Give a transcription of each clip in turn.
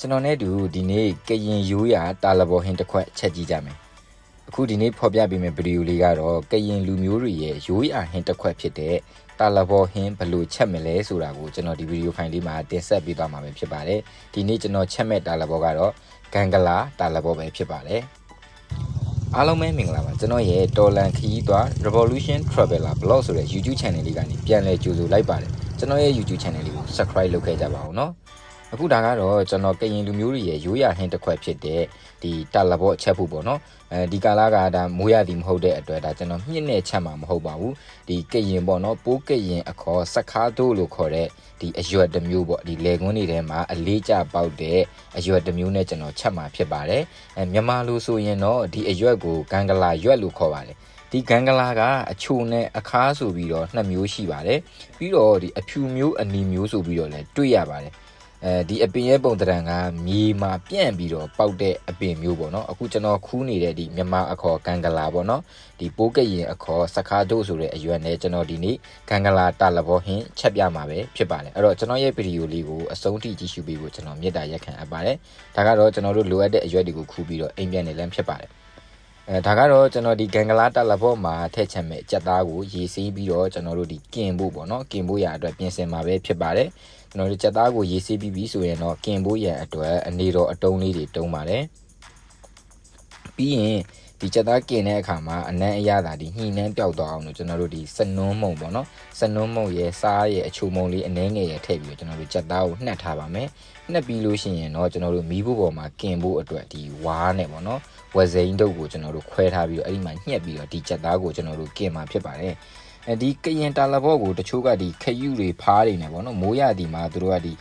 ကျွန်တော်နဲ့တူဒီနေ့ကရင်ရိုးရာတာလဘောဟင်းတစ်ခွက်ချက်ကြည့်ကြမယ်အခုဒီနေ့ဖော်ပြပေးမယ့်ဗီဒီယိုလေးကတော့ကရင်လူမျိုးတွေရဲ့ရိုးရာဟင်းတစ်ခွက်ဖြစ်တဲ့တာလဘောဟင်းဘယ်လိုချက်မလဲဆိုတာကိုကျွန်တော်ဒီဗီဒီယိုဖိုင်လေးမှာတင်ဆက်ပေးသွားမှာပဲဖြစ်ပါတယ်ဒီနေ့ကျွန်တော်ချက်မဲ့တာလဘောကတော့ဂန်ဂလာတာလဘောပဲဖြစ်ပါတယ်အားလုံးပဲမင်္ဂလာပါကျွန်တော်ရဲ့တော်လန်ခီးသွား Revolution Traveler Blog ဆိုတဲ့ YouTube Channel လေးကနေပြန်လည်ကြိုဆိုလိုက်ပါတယ်ကျွန်တော်ရဲ့ YouTube Channel လေးကို Subscribe လုပ်ခဲ့ကြပါအောင်နော် အခုဒါကတော့ကျွန်တော်ကရင်လူမျိုးတွေရဲ့ရိုးရာဟင်းတစ်ခွက်ဖြစ်တဲ့ဒီတာလဘော့ချက်ဖို့ပေါ့နော်အဲဒီကာလာကဒါမိုးရသည်မဟုတ်တဲ့အတွက်ဒါကျွန်တော်မြင့်နဲ့ချက်မှာမဟုတ်ပါဘူးဒီကရင်ပေါ့နော်ပိုးကရင်အခေါ်စခါတို့လို့ခေါ်တဲ့ဒီအရွက်တစ်မျိုးပေါ့ဒီလေကွန်းတွေထဲမှာအလေးကျပေါက်တဲ့အရွက်တစ်မျိုးနဲ့ကျွန်တော်ချက်မှာဖြစ်ပါတယ်အဲမြန်မာလိုဆိုရင်တော့ဒီအရွက်ကိုဂန်ဂလာရွက်လို့ခေါ်ပါတယ်ဒီဂန်ဂလာကအချိုနဲ့အခါဆိုပြီးတော့နှစ်မျိုးရှိပါတယ်ပြီးတော့ဒီအဖြူမျိုးအနီမျိုးဆိုပြီးတော့လည်းတွေ့ရပါတယ် အဲဒီအပင်ရဲ့ပုံတံကမြေမှာပြန့်ပြီးတော့ပေါက်တဲ့အပင်မျိုးပေါ့နော်အခုကျွန်တော်ခူးနေတဲ့ဒီမြန်မာအခေါ်ဂန်ဂလာပေါ့နော်ဒီပိုးကရင်အခေါ်စခါဒိုဆိုတဲ့အရွက်နဲ့ကျွန်တော်ဒီနေ့ဂန်ဂလာတာလဘောဟင်းချက်ပြမှာပဲဖြစ်ပါတယ်အဲ့တော့ကျွန်တော်ရဲ့ဗီဒီယိုလေးကိုအဆုံးထိကြည့်ရှုပေးဖို့ကျွန်တော်မေတ္တာရက်ခံအပ်ပါတယ်ဒါကတော့ကျွန်တော်တို့လိုအပ်တဲ့အရွက်တွေကိုခူးပြီးတော့အိမ်ပြန်နေလမ်းဖြစ်ပါတယ် အဲဒါကတော့ကျွန်တော်ဒီဂန်ဂလာတာလဘောမှာထည့်ချက်မဲ့ကြက်သားကိုရေစီးပြီးတော့ကျွန်တော်တို့ဒီကင်ဖို့ပေါ့နော်ကင်ဖို့ရအတွက်ပြင်ဆင်မှာပဲဖြစ်ပါတယ်ကျွန်တော်တို့ကြက်သားကိုရေးဆေးပြီးပြီဆိုရင်တော့ကင်ဖို့ရန်အတွက်အနေတော်အတုံးလေးတွေတုံးပါတယ်ပြီးရင် ဒီကြက်သားကင်တဲ့အခါမှာအနံ့အရသာဒီညှိနှန်းပြောက်သွားအောင်လို့ကျွန်တော်တို့ဒီစနွန်းမုံပေါ့နော်စနွန်းမုံရဲ့စားရဲ့အချိုမုံလေးအနှဲငယ်ရဲ့ထည့်ပြီးတော့ကျွန်တော်တို့ကြက်သားကိုနှက်ထားပါမယ်နှက်ပြီးလို့ရှိရင်တော့ကျွန်တော်တို့မီးဖို့ပေါ်မှာကင်ဖို့အတွက်ဒီဝါးနဲ့ပေါ့နော်ဝဇိန်တုပ်ကိုကျွန်တော်တို့ခွဲထားပြီးတော့အဲ့ဒီမှာညှက်ပြီးတော့ဒီကြက်သားကိုကျွန်တော်တို့ကင်မှာဖြစ်ပါတယ်အဲဒီကရင်တာလဘော့ကိုတချို့ကဒီခယူတွေဖားတွေနေပေါ့နော်မိုးရဒီမှာသူတို့ကဒီ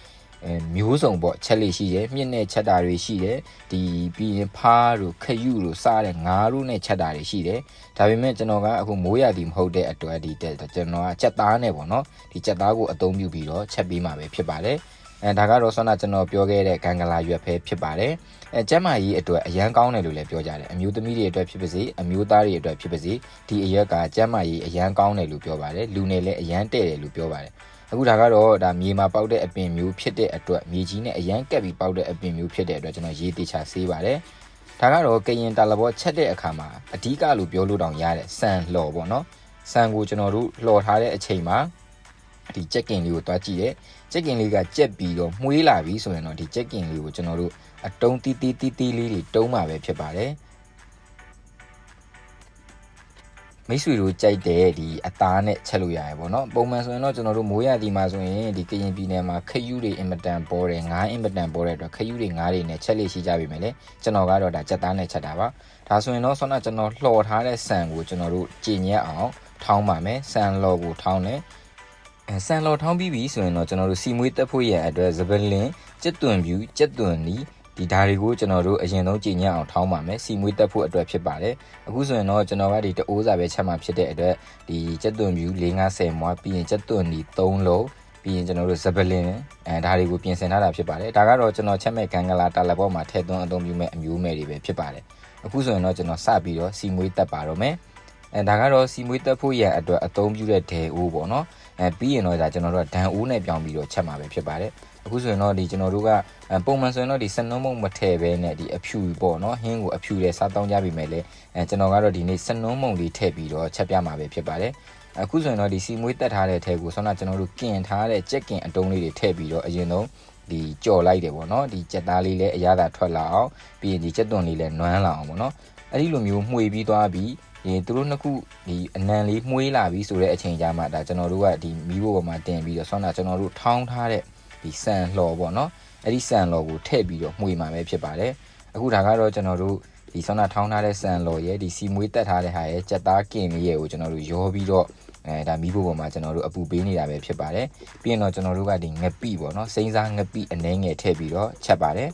အဲမျိုးစုံပေါ့ချက်လေးရှိတယ်မြင့်နဲ့ချက်တာတွေရှိတယ်ဒီပြီးရင်ဖားတို့ခယူတို့စားတဲ့ငါးတို့နဲ့ချက်တာတွေရှိတယ်ဒါပေမဲ့ကျွန်တော်ကအခုမိုးရဒီမဟုတ်တဲ့အတွက်ဒီကျွန်တော်ကချက်သားနဲ့ပေါ့နော်ဒီချက်သားကိုအသုံးပြုပြီးတော့ချက်ပေးမှာပဲဖြစ်ပါတယ်အဲဒါကတော့ဆွမ်းနာကျွန်တော်ပြောခဲ့တဲ့ဂန်ဂလာရွက်ဖဲဖြစ်ပါတယ်အဲကျမ်းမာရေးအတွက်အရန်ကောင်းတယ်လို့လည်းပြောကြတယ်အမျိုးသမီးတွေအတွက်ဖြစ်ပါစေအမျိုးသားတွေအတွက်ဖြစ်ပါစေဒီအရက်ကကျမ်းမာရေးအရန်ကောင်းတယ်လို့ပြောပါတယ်လူနယ်လည်းအရန်တဲ့တယ်လို့ပြောပါတယ် အခုဒါကတော့ဒါမြေမှာပေါက်တဲ့အပင်မျိုးဖြစ်တဲ့အတွက်မြေကြီးနဲ့အရန်ကက်ပြီးပေါက်တဲ့အပင်မျိုးဖြစ်တဲ့အတွက်ကျွန်တော်ရေးတေချာဆေးပါတယ်ဒါကတော့ကရင်တာလဘောချက်တဲ့အခါမှာအဓိကလို့ပြောလို့တောင်ရတဲ့ဆန်လှော်ပေါ့နော်ဆန်ကိုကျွန်တော်တို့လှော်ထားတဲ့အချိန်မှာဒီချက်ကင်လေးကိုတွားကြည့်ရဲချက်ကင်လေးကကြက်ပြီးတော့မှုေးလာပြီဆိုရင်တော့ဒီချက်ကင်လေးကိုကျွန်တော်တို့အတုံးတီးတီးတီးတီးလေးတွေတုံးမှာပဲဖြစ်ပါတယ် မိတ်ဆွေတို့ကြိုက်တဲ့ဒီအသားနဲ့ချက်လို့ရတယ်ပေါ့နော်ပုံမှန်ဆိုရင်တော့ကျွန်တော်တို့မိုးရသည်မှာဆိုရင်ဒီကရင်ပြည်နယ်မှာခယူတွေအင်မတန်ပေါ်တယ်ငါးအင်မတန်ပေါ်တဲ့အတွက်ခယူတွေငါးတွေနဲ့ချက်လေးရှိကြပြီမယ်လေကျွန်တော်ကတော့ဒါချက်သားနဲ့ချက်တာပါဒါဆိုရင်တော့ဆောနာကျွန်တော်လှော်ထားတဲ့ဆန်ကိုကျွန်တော်တို့ကြည်ညက်အောင်ထောင်းပါမယ်ဆန်လော်ကိုထောင်းတယ်အဲဆန်လော်ထောင်းပြီးပြီဆိုရင်တော့ကျွန်တော်တို့စီမွေးတက်ဖို့ရအတွက်ဇပလင်ကျက်သွန်ပြူကျက်သွန်နီ ဒီဓာတ်တွေကိုကျွန်တော်တို့အရင်ဆုံးကြည်ညက်အောင်ထောင်းပါမယ်စီမွေးတက်ဖို့အတွက်ဖြစ်ပါတယ်အခုဆိုရင်တော့ကျွန်တော်ကဒီတအိုးစာပဲချက်မှဖြစ်တဲ့အတွက်ဒီကျက်သွန်ပြူ450မွားပြီးရင်ကျက်သွန်နီ3လုံးပြီးရင်ကျွန်တော်တို့ဇပလင်အဲဒါတွေကိုပြင်ဆင်ထားတာဖြစ်ပါတယ်ဒါကတော့ကျွန်တော်ချက်မဲ့ဂန်ဂလာတာလဘောမှာထည့်သွင်းအသုံးပြုမဲ့အမျိုးမဲ့တွေပဲဖြစ်ပါတယ်အခုဆိုရင်တော့ကျွန်တော်စပြီးတော့စီမွေးတက်ပါတော့မယ် အဲဒါကတော့စီမွေးတက်ဖို့ရန်အတွက်အသုံးပြုတဲ့ဒဲအိုးပေါ့နော်အဲပြီးရင်တော့ဒါကျွန်တော်တို့ကဒန်အိုးနဲ့ပြောင်းပြီးတော့ချက်မှာပဲဖြစ်ပါတယ်အခုဆိုရင်တော့ဒီကျွန်တော်တို့ကပုံမှန်ဆိုရင်တော့ဒီစနုံးမုံမထည့်ဘဲနဲ့ဒီအဖြူပေါ့နော်ဟင်းကိုအဖြူတဲ့စားတောင်းကြပြီမဲ့လေအဲကျွန်တော်ကတော့ဒီနေ့စနုံးမုံလေးထည့်ပြီးတော့ချက်ပြမှာပဲဖြစ်ပါတယ်အခုဆိုရင်တော့ဒီစီမွေးတက်ထားတဲ့ထဲကိုဆောင်းကကျွန်တော်တို့ကင်ထားတဲ့ကြက်ကင်အတုံးလေးတွေထည့်ပြီးတော့အရင်ဆုံးဒီကြော်လိုက်တယ်ပေါ့နော်ဒီကြက်သားလေးလည်းအရသာထွက်လာအောင်ပြီးရင်ဒီကြက်သွန်လေးလည်းနွမ်းလာအောင်ပေါ့နော်အဲ့ဒီလိုမျိုးမှွေပြီးသွားပြီး ဒီသူတို့နှစ်ခုဒီအနံလေးမှွေးလာပြီဆိုတဲ့အချိန်ကြမှာဒါကျွန်တော်တို့ကဒီမီးဘိုးပေါ်မှာတင်ပြီးတော့ဆောင်းတာကျွန်တော်တို့ထောင်းထားတဲ့ဒီဆန်လှော်ပေါ့နော်အဲ့ဒီဆန်လှော်ကိုထည့်ပြီးတော့မှွေမှာပဲဖြစ်ပါတယ်အခုဒါကတော့ကျွန်တော်တို့ဒီဆောင်းတာထောင်းထားတဲ့ဆန်လှော်ရဲ့ဒီစီမွေးတက်ထားတဲ့ဟာရဲ့ကြက်သားကင်လေးရဲ့ကိုကျွန်တော်တို့ရောပြီးတော့အဲဒါမီးဖို့ပေါ်မှာကျွန်တော်တို့အပူပေးနေတာပဲဖြစ်ပါတယ်ပြီးရင်တော့ကျွန်တော်တို့ကဒီငပိပေါ့နော်စိမ့်စားငပိအနှဲငယ်ထည့်ပြီးတော့ချက်ပါတယ်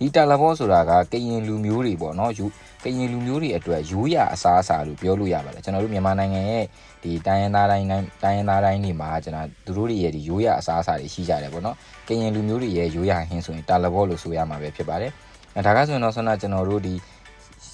ဒီတာလဘောဆိုတာကကရင်လူမျိုးတွေပေါ့နော်ယူကရင်လူမျိုးတွေအတွက်ရိုးရာအစားအစာလို့ပြောလို့ရပါတယ်ကျွန်တော်တို့မြန်မာနိုင်ငံရဲ့ဒီတိုင်းရင်းသားတိုင်းတိုင်းရင်းသားတိုင်းတွေမှာကျွန်တော်သူတို့တွေရဲ့ဒီရိုးရာအစားအစာတွေရှိကြတယ်ပေါ့နော်ကရင်လူမျိုးတွေရဲ့ရိုးရာဟင်းဆိုရင်တာလဘောလို့ဆိုရမှာပဲဖြစ်ပါတယ်အဲဒါကဆိုရင်တော့ဆန္ဒကျွန်တော်တို့ဒီ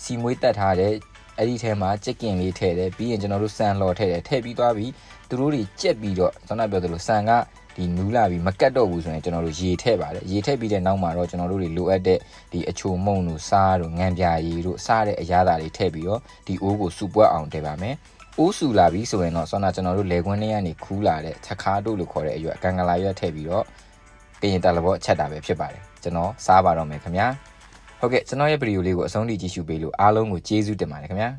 စီမွေးတက်ထားတဲ့အဲ့ဒီထဲမှာကြက်ကင်လေးထည့်တယ်ပြီးရင်ကျွန်တော်တို့ဆန်လော်ထည့်တယ်ထည့်ပြီးသွားပြီးသူတို့တွေကြက်ပြီးတော့ကျွန်တော်ပြောသလိုဆန်က ဒီနူးလာပြီးမကတ်တော့ဘူးဆိုရင်ကျွန်တော်တို့ရေထည့်ပါတယ်ရေထည့်ပြီးတဲ့နောက်မှာတော့ကျွန်တော်တို့တွေလိုအပ်တဲ့ဒီအချိုမုံတို့စားတို့ငံပြာရည်တို့စားတဲ့အရာသာတွေထည့်ပြီးတော့ဒီအိုးကိုစူပွက်အောင်ထည့်ပါမယ်အိုးစူလာပြီဆိုရင်တော့ဆောနာကျွန်တော်တို့လေခွင်းလေးကနေခူးလာတဲ့ချက်ခါတို့လို့ခေါ်တဲ့အရွက်ကင်္ဂလာရွက်ထည့်ပြီးတော့ကရင်တလဘောချက်တာပဲဖြစ်ပါတယ်ကျွန်တော်စားပါတော့မယ်ခင်ဗျာဟုတ်ကဲ့ကျွန်တော်ရဲ့ဗီဒီယိုလေးကိုအဆုံးထိကြည့်ရှုပေးလို့အားလုံးကိုကျေးဇူးတင်ပါတယ်ခင်ဗျာ